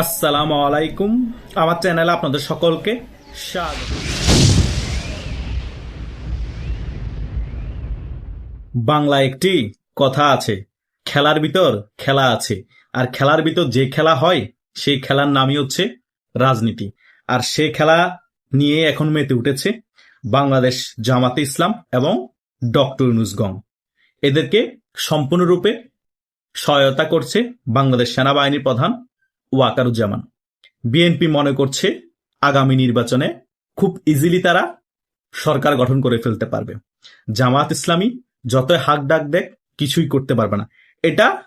আসসালামু আলাইকুম। আমার চ্যানেলে আপনাদের সকলকে স্বাগত। বাংলা একটি কথা আছে, খেলার ভিতর খেলা আছে, আর খেলার ভিতর যে খেলা হয়, সেই খেলার নামই হচ্ছে রাজনীতি। আর সে খেলা নিয়ে এখন মেতে উঠেছে বাংলাদেশ জামাতে ইসলাম এবং ডক্টর ইউনুসগং এদেরকে সম্পূর্ণরূপে সহায়তা করছে বাংলাদেশ সেনাবাহিনীর প্রধান ওয়াকারুজ্জামান। বিএনপি মনে করছে আগামী নির্বাচনে খুব ইজিলি তারা সরকার গঠন করে ফেলতে পারবে। জামাত ইসলামী যতই হাক ডাক দেখ কিছুই করতে পারবে না। এটা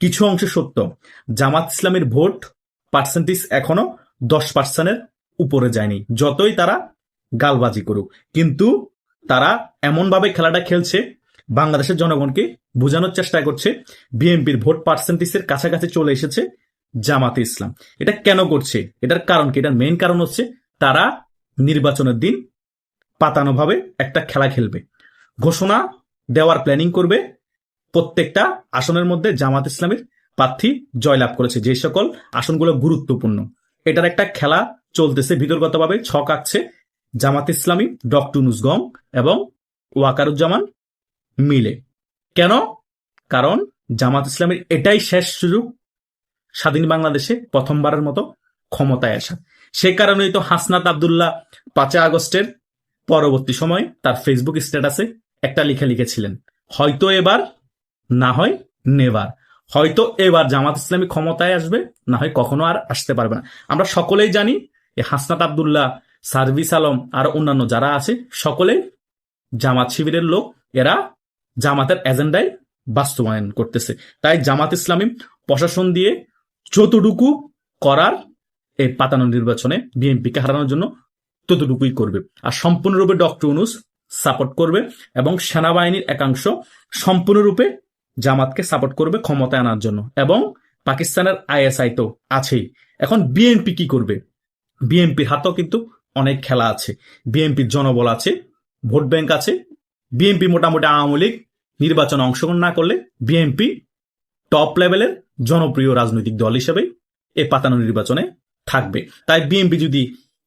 কিছু অংশে সত্য। জামাত ইসলামের ভোট পার্সেন্টেজ এখনও দশ পার্সেন্টের উপরে যায়নি। যতই তারা গালবাজি করুক। কিন্তু তারা এমনভাবে খেলাটা খেলছে, বাংলাদেশের জনগণকে বোঝানোর চেষ্টা করছে, বিএনপির ভোট পার্সেন্টেজের কাছাকাছি চলে এসেছে জামাতে ইসলাম। এটা কেন করছে? এটার কারণ কি? এটার মেইন কারণ হচ্ছে তারা নির্বাচনের দিন পাতানোভাবে একটা খেলা খেলবে। ঘোষণা দেওয়ার প্ল্যানিং করবে। প্রত্যেকটা আসনের মধ্যে জামাত ইসলামের প্রার্থী জয়লাভ করেছে। যে সকল আসনগুলো গুরুত্বপূর্ণ। এটার একটা খেলা চলতেছে বিতর্গতভাবে, ছক আঁকছে জামাত ইসলামী, ডক্টর নুসগম এবং ওয়াকারুজ্জামান মিলে। কেন? কারণ জামাত ইসলামের এটাই শেষ সুযোগ স্বাধীন বাংলাদেশে প্রথমবারের মতো ক্ষমতায় আসা। সে কারণেই তো হাসনাত আবদুল্লাহ পাঁচই আগস্টের পরবর্তী সময় তার ফেসবুক স্ট্যাটাসে একটা লিখে লিখেছিলেন, হয়তো এবার, না হয় নেবার। হয়তো এবার জামাত ইসলামী ক্ষমতায় আসবে, না হয় কখনো আর আসতে পারবে না। আমরা সকলেই জানি এই হাসনাত আবদুল্লাহ, সার্ভিস আলম আর অন্যান্য যারা আছে, সকলেই জামাত শিবিরের লোক। এরা জামাতের এজেন্ডায় বাস্তবায়ন করতেছে। তাই জামাত ইসলামী প্রশাসন দিয়ে যতটুকু করার এই পাতানো নির্বাচনে বিএনপিকে হারানোর জন্য ততটুকুই করবে। আর সম্পূর্ণরূপে ডক্টর ইউনুস সাপোর্ট করবে এবং সেনাবাহিনীর একাংশ সম্পূর্ণরূপে জামাতকে সাপোর্ট করবে ক্ষমতায় আনার জন্য। এবং পাকিস্তানের আইএসআই তো আছেই। এখন বিএনপি কি করবে? বিএনপির হাতেও কিন্তু অনেক খেলা আছে। বিএনপির জনবল আছে, ভোট ব্যাংক আছে। বিএনপি মোটামুটি আওয়ামী লীগ নির্বাচনে অংশগ্রহণ না করলে বিএনপি টপ লেভেলের জনপ্রিয় রাজনৈতিক দল হিসেবে এ পাতানো নির্বাচনে থাকবে। তাই বিএনপি যদি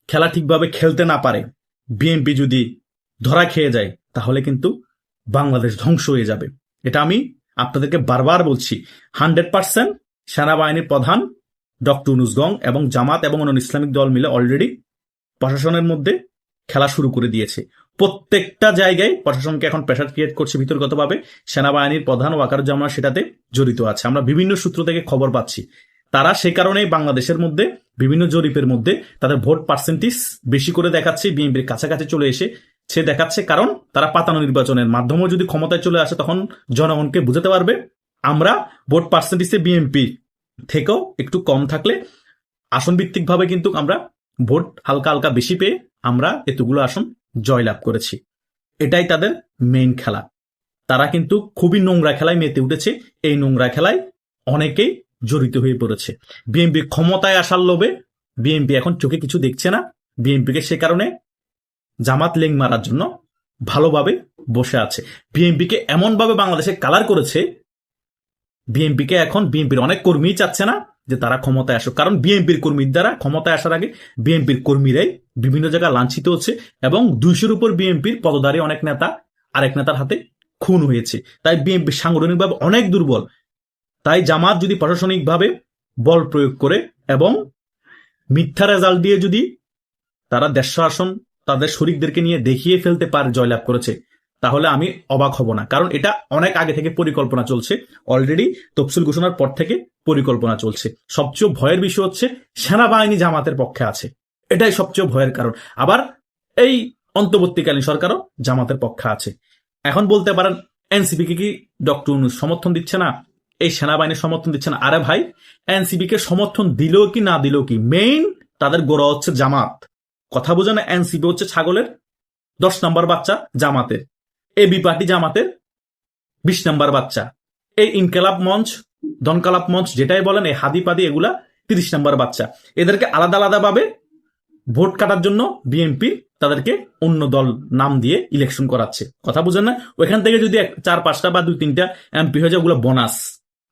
খেলা ঠিকভাবে খেলতে না পারে, বিএনপি যদি ধরা খেয়ে যায়, তাহলে কিন্তু বাংলাদেশ ধ্বংস হয়ে যাবে। এটা আমি আপনাদেরকে বারবার বলছি। হান্ড্রেড পার্সেন্ট সেনাবাহিনীর প্রধান ডক্টর নুসগং এবং জামাত এবং অন্য ইসলামিক দল মিলে অলরেডি প্রশাসনের মধ্যে খেলা শুরু করে দিয়েছে। প্রত্যেকটা জায়গায় প্রশাসনকে এখন প্রেশার ক্রিয়েট করছে ভিতরগতভাবে। সেনাবাহিনীর প্রধান ওয়াকার ওয়াকারুজ্জামান সেটাতে জড়িত আছে। আমরা বিভিন্ন সূত্র থেকে খবর পাচ্ছি। তারা সে কারণেই বাংলাদেশের মধ্যে, বিভিন্ন জরিপের মধ্যে তাদের ভোট পার্সেন্টেজ বেশি করে দেখাচ্ছে। বিএনপির কাছাকাছি চলে এসে সে দেখাচ্ছে। কারণ তারা পাতানো নির্বাচনের মাধ্যমেও যদি ক্ষমতায় চলে আসে, তখন জনগণকে বুঝাতে পারবে। আমরা ভোট পার্সেন্টেজে বিএনপি থেকেও একটু কম থাকলে আসন ভিত্তিকভাবে কিন্তু আমরা ভোট হালকা হালকা বেশি পেয়ে আমরা এতগুলো আসন জয়লাভ করেছি। এটাই তাদের মেইন খেলা। তারা কিন্তু খুবই নোংরা খেলায় মেতে উঠেছে। এই নোংরা খেলায় অনেকেই জড়িত হয়ে পড়েছে। বিএনপি ক্ষমতায় আসার লোভে বিএনপি এখন চোখে কিছু দেখছে না। বিএনপিকে সে কারণে জামাত লেং মারার জন্য ভালোভাবে বসে আছে। বিএনপিকে এমনভাবে বাংলাদেশে কালার করেছে বিএনপিকে এখন বিএনপির অনেক কর্মী চাচ্ছে না। যে তারা ক্ষমতায় আসুক। কারণ বিএনপির কর্মীর দ্বারা ক্ষমতায় আসার আগে বিএনপির কর্মীরাই বিভিন্ন জায়গায় লাঞ্ছিত হচ্ছে এবং দুইশোর উপর বিএনপির পদধারী অনেক নেতা, আরেক নেতার হাতে খুন হয়েছে। তাই বিএনপি সাংগঠনিকভাবে অনেক দুর্বল। তাই জামাত যদি প্রশাসনিকভাবে বল প্রয়োগ করে এবং মিথ্যা রেজাল্ট দিয়ে যদি তারা দেশ আসন তাদের শরিকদেরকে নিয়ে দেখিয়ে ফেলতে পারে, জয়লাভ করেছে তাহলে আমি অবাক হব না। কারণ এটা অনেক আগে থেকে পরিকল্পনা চলছে। অলরেডি তফসিল ঘোষণার পর থেকে পরিকল্পনা চলছে। সবচেয়ে ভয়ের বিষয় হচ্ছে সেনাবাহিনী জামাতের পক্ষে আছে। এটাই সবচেয়ে ভয়ের কারণ। আবার এই অন্তর্বর্তীকালীন সরকারও জামাতের পক্ষে আছে। এখন বলতে পারেন এনসিপি কে কি ডক্টর সমর্থন দিচ্ছে না? এই সেনাবাহিনীর সমর্থন দিচ্ছে না? আরে ভাই এনসিপি কে সমর্থন দিল কি, না দিল কি? মেইন তাদের গোড়া হচ্ছে জামাত। কথা বোঝে না এনসিপি হচ্ছে ছাগলের দশ নম্বর বাচ্চা জামাতের। এবি পার্টি জামাতের বিশ নম্বর বাচ্চা। এই ইনকালাব মঞ্চ দনকালাপ মঞ্চ যেটাই বলেন এই হাদি পাদি এগুলা তিরিশ নম্বর বাচ্চা। এদেরকে আলাদা আলাদা ভাবে ভোট কাটার জন্য বিএনপি তাদেরকে অন্য দল নাম দিয়ে ইলেকশন করাচ্ছে। কথা বুঝেন না? ওইখান থেকে যদি চার, পাঁচটা বা দুই, তিনটা এমপি হয়ে যায়, ওগুলো বোনাস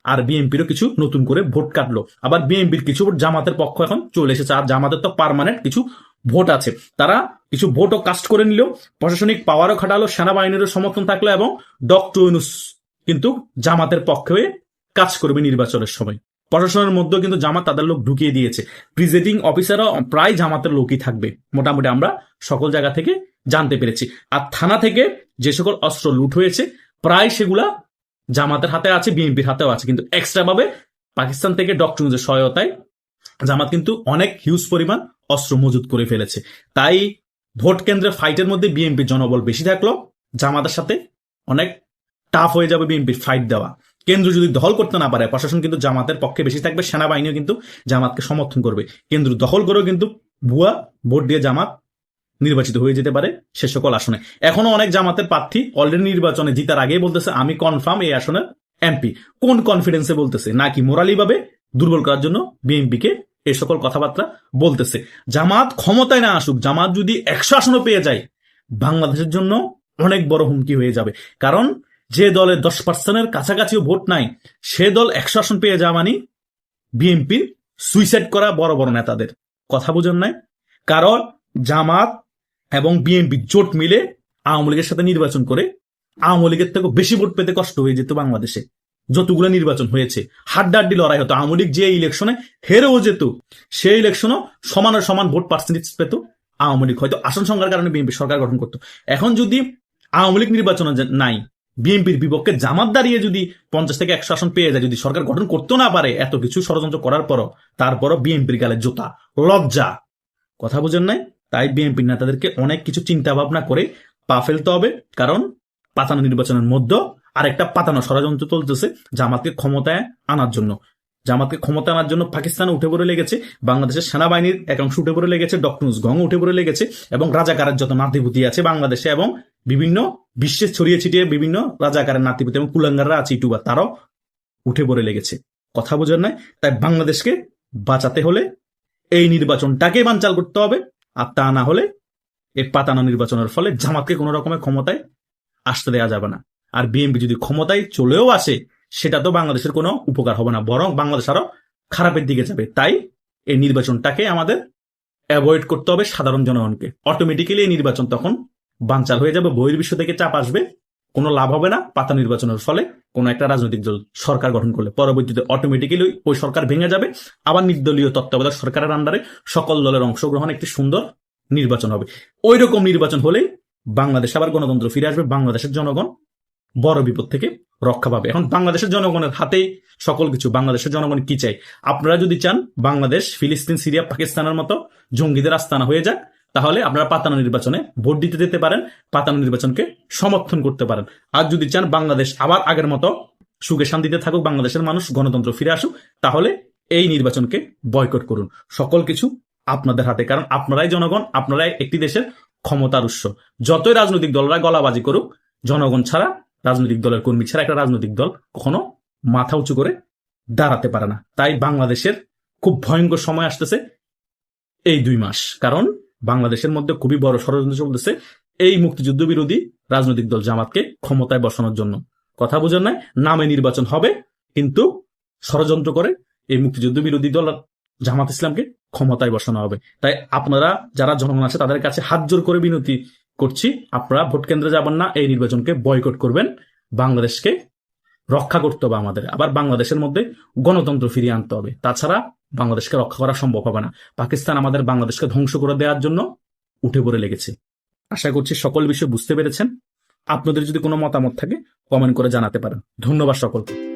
আর বিএনপিরও কিছু নতুন করে ভোট কাটলো। আবার বিএনপির কিছু জামাতের পক্ষ এখন চলে এসেছে। আর জামাতের তো পার্মানেন্ট কিছু ভোট আছে। তারা কিছু ভোটও কাস্ট করে নিল প্রশাসনিক পাওয়ারও খাটালো, সেনাবাহিনীরও সমর্থন থাকল এবং ডক্টর ইউনুস কিন্তু জামাতের পক্ষে কাজ করবে নির্বাচনের সময়। প্রশাসনের মধ্যেও কিন্তু জামাত তাদের লোক ঢুকিয়ে দিয়েছে। প্রিজাইডিং অফিসারও প্রায় জামাতের লোকই থাকবে। মোটামুটি আমরা সকল জায়গা থেকে জানতে পেরেছি। আর থানা থেকে যে সকল অস্ত্র লুট হয়েছে, প্রায় সেগুলা জামাতের হাতে আছে, বিএনপির হাতেও আছে। কিন্তু এক্সট্রা ভাবে পাকিস্তান থেকে ডক্টর সহায়তায় জামাত কিন্তু অনেক হিউজ পরিমাণ অস্ত্র মজুত করে ফেলেছে। তাই ভোট কেন্দ্রে ফাইটের মধ্যে বিএনপির জনবল বেশি থাকল, জামাতের সাথে অনেক টাফ হয়ে যাবে বিএনপির ফাইট দেওয়া। কেন্দ্র যদি দখল করতে না পারে, প্রশাসন কিন্তু জামাতের পক্ষে বেশি থাকবে, সেনাবাহিনীও কিন্তু জামাতকে সমর্থন করবে। কেন্দ্র দখল করেও কিন্তু ভুয়া ভোট দিয়ে জামাত নির্বাচিত হয়ে যেতে পারে, সে সকল আসনে। এখনও অনেক জামাতের প্রার্থী অলরেডি নির্বাচনে জিতার আগেই বলতেছে, আমি কনফার্ম এই আসনের এমপি কোন কনফিডেন্সে বলতেছে? নাকি মোরালি ভাবে দুর্বল করার জন্য বিএনপিকে এই সকল কথাবার্তা বলতেছে। জামাত ক্ষমতায় না আসুক, জামাত যদি একশো আসনও পেয়ে যায়, বাংলাদেশের জন্য অনেক বড় হুমকি হয়ে যাবে। কারণ যে দলের দশ পার্সেন্টের কাছাকাছিও ভোট নাই, সে দল একশো আসন পেয়ে যাওয়া মানে বিএনপির সুইসাইড করা বড় বড় নেতাদের। কথা বুঝেন নাই? কারণ জামাত এবং বিএনপি জোট মিলে আওয়ামী লীগের সাথে নির্বাচন করে আওয়ামী লীগের থেকে বেশি ভোট পেতে কষ্ট হয়ে যেত বাংলাদেশে। যতগুলো নির্বাচন হয়েছে, হাড্ডাহাড্ডি লড়াই হতো। আওয়ামী লীগ যে ইলেকশনে হেরেও যেত, সেই ইলেকশনও সমান সমান ভোট পার্সেন্টেজ পেত আওয়ামী লীগ। হয়তো আসন সংখ্যার কারণে বিএনপি সরকার গঠন করতো। এখন যদি আওয়ামী লীগ নির্বাচনে নাই, বিএনপির বিপক্ষে জামাত দাঁড়িয়ে যদি পঞ্চাশ থেকে একশো আসন পেয়ে যায়, যদি সরকার গঠন করতে না পারে এত কিছু ষড়যন্ত্র করার পরও, তারপরও বিএনপির গালে জোতা, লজ্জা। কথা বুঝেন নাই? তাই বিএনপির নেতাদেরকে অনেক কিছু চিন্তা ভাবনা করে পা ফেলতে হবে, কারণ পাতানো নির্বাচনের মধ্যে আরেকটা পাতানো ষড়যন্ত্র চলতেছে জামাতকে ক্ষমতায় আনার জন্য। জামাতকে ক্ষমতা আনার জন্য পাকিস্তানে উঠে পড়ে লেগেছে, বাংলাদেশের সেনাবাহিনীর একাংশ উঠে পড়ে লেগেছে, ডক্টর গং উঠে পড়ে লেগেছে এবং রাজাকারের যত নাতিপুতি আছে বাংলাদেশে এবং বিভিন্ন বিশ্বে ছড়িয়ে ছিটিয়ে বিভিন্ন রাজাকারের নাতিভূতি এবং কুলাঙ্গাররা আছে ইউটিউবার তারাও উঠে পড়ে লেগেছে। কথা বোঝার নাই, তাই বাংলাদেশকে বাঁচাতে হলে এই নির্বাচনটাকে বানচাল করতে হবে আর তা না হলে এই পাতানো নির্বাচনের ফলে জামাতকে কোনো রকমের ক্ষমতায় আসতে দেওয়া যাবে না। আর বিএনপি যদি ক্ষমতায় চলেও আসে, সেটা তো বাংলাদেশের কোনো উপকার হবে না, বরং বাংলাদেশ আরও খারাপের দিকে যাবে। তাই এই নির্বাচনটাকে আমাদের অ্যাভয়েড করতে হবে সাধারণ জনগণকে। অটোমেটিক্যালি এই নির্বাচন তখন বানচাল হয়ে যাবে, বহির্বিশ্ব থেকে চাপ আসবে, কোনো লাভ হবে না, পাতা নির্বাচনের ফলে কোনো একটা রাজনৈতিক দল সরকার গঠন করলে। পরবর্তীতে অটোমেটিক্যালি ওই সরকার ভেঙে যাবে, আবার নির্দলীয় তত্ত্বাবধায়ক সরকারের আন্ডারে সকল দলের অংশগ্রহণ একটি সুন্দর নির্বাচন হবে। ওই রকম নির্বাচন হলেই বাংলাদেশ আবার গণতন্ত্র ফিরে আসবে, বাংলাদেশের জনগণ বড় বিপদ থেকে রক্ষা পাবে। এখন বাংলাদেশের জনগণের হাতেই সকল কিছু। বাংলাদেশের জনগণ কি চাই আপনারা যদি চান বাংলাদেশ, ফিলিস্তিন, সিরিয়া, পাকিস্তানের মতো জঙ্গিদের আস্তানা হয়ে যাক, তাহলে আপনারা পাতানো নির্বাচনে ভোট দিতে দিতে পারেন, পাতানো নির্বাচনকে সমর্থন করতে পারেন। আর যদি চান বাংলাদেশ আবার আগের মতো সুখে শান্তিতে থাকুক, বাংলাদেশের মানুষ, গণতন্ত্র ফিরে আসুক, তাহলে এই নির্বাচনকে বয়কট করুন। সকল কিছু আপনাদের হাতে, কারণ আপনারাই জনগণ, আপনারাই একটি দেশের ক্ষমতার উৎস। যতই রাজনৈতিক দলরা গলাবাজি করুক, জনগণ ছাড়া রাজনৈতিক দলের কর্মী ছাড়া একটা রাজনৈতিক দল কখনো মাথা উঁচু করে দাঁড়াতে পারে না। তাই বাংলাদেশের খুব ভয়ঙ্কর সময় আসতেছে এই দুই মাস। কারণ বাংলাদেশের মধ্যে খুবই বড় ষড়যন্ত্র চলতেছে এই মুক্তিযুদ্ধ বিরোধী রাজনৈতিক দল জামাতকে ক্ষমতায় বসানোর জন্য। কথা বোঝেন নাই, নামে নির্বাচন হবে, কিন্তু ষড়যন্ত্র করে এই মুক্তিযুদ্ধ বিরোধী দল জামাত ইসলামকে ক্ষমতায় বসানো হবে। তাই আপনারা, যারা জনগণ আছে, তাদের কাছে হাত জোর করে বিনতি করছি। আপনারা ভোট কেন্দ্রে যাবেন না, এই নির্বাচনকে বয়কট করবেন। বাংলাদেশকে রক্ষা করতে হবে আমাদের। আবার বাংলাদেশের মধ্যে গণতন্ত্র ফিরিয়ে আনতে হবে। তাছাড়া বাংলাদেশকে রক্ষা করা সম্ভব হবে না। পাকিস্তান আমাদের বাংলাদেশকে ধ্বংস করে দেওয়ার জন্য উঠে পড়ে লেগেছে। আশা করছি সকল বিষয় বুঝতে পেরেছেন। আপনাদের যদি কোনো মতামত থাকে কমেন্ট করে জানাতে পারেন। ধন্যবাদ সকলকে।